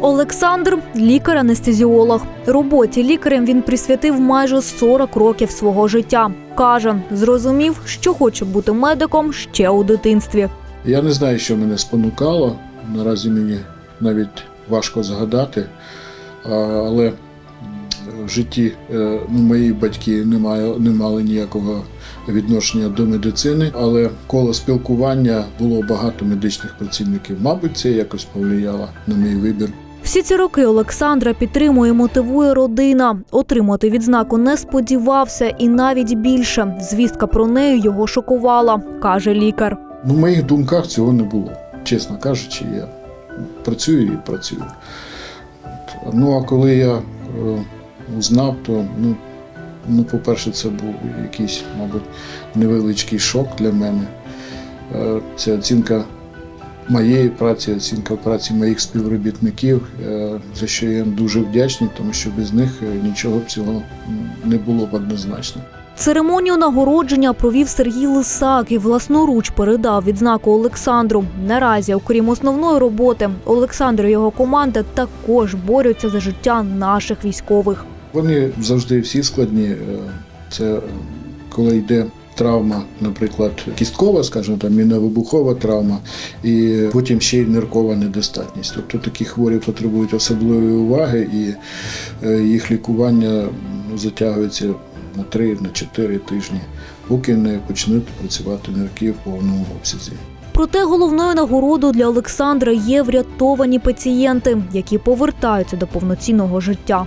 Олександр лікар-анестезіолог. Роботі лікарем він присвятив майже 40 років свого життя. Каже, зрозумів, що хоче бути медиком ще у дитинстві. Я не знаю, що мене спонукало. Наразі мені навіть важко згадати. Але в житті е, ну, мої батьки не, маю, не мали ніякого відношення до медицини, але коло спілкування було багато медичних працівників. Мабуть, це якось повлияло на мій вибір. Всі ці роки Олександра підтримує і мотивує родина. Отримати відзнаку не сподівався, і навіть більше. Звістка про неї його шокувала, каже лікар. Ну, в моїх думках цього не було. Чесно кажучи, я працюю і працюю. Ну а коли я узнав, то ну, ну, по-перше, це був якийсь, мабуть, невеличкий шок для мене. Е, Це оцінка моєї праці, оцінка праці моїх співробітників, е, за що я їм дуже вдячний, тому що без них е, нічого б цього не було б однозначно. Церемонію нагородження провів Сергій Лисак і власноруч передав відзнаку Олександру. Наразі, окрім основної роботи, Олександр і його команда також борються за життя наших військових. Вони завжди всі складні. Е, Це е, коли йде травма, наприклад, кісткова, скажімо там, міновибухова травма, і потім ще й ниркова недостатність. Тобто такі хворі потребують особливої уваги, і е, їх лікування ну, затягується на 3-4 тижні, поки не почнуть працювати нирки в повному обсязі. Проте головною нагородою для Олександра є врятовані пацієнти, які повертаються до повноцінного життя.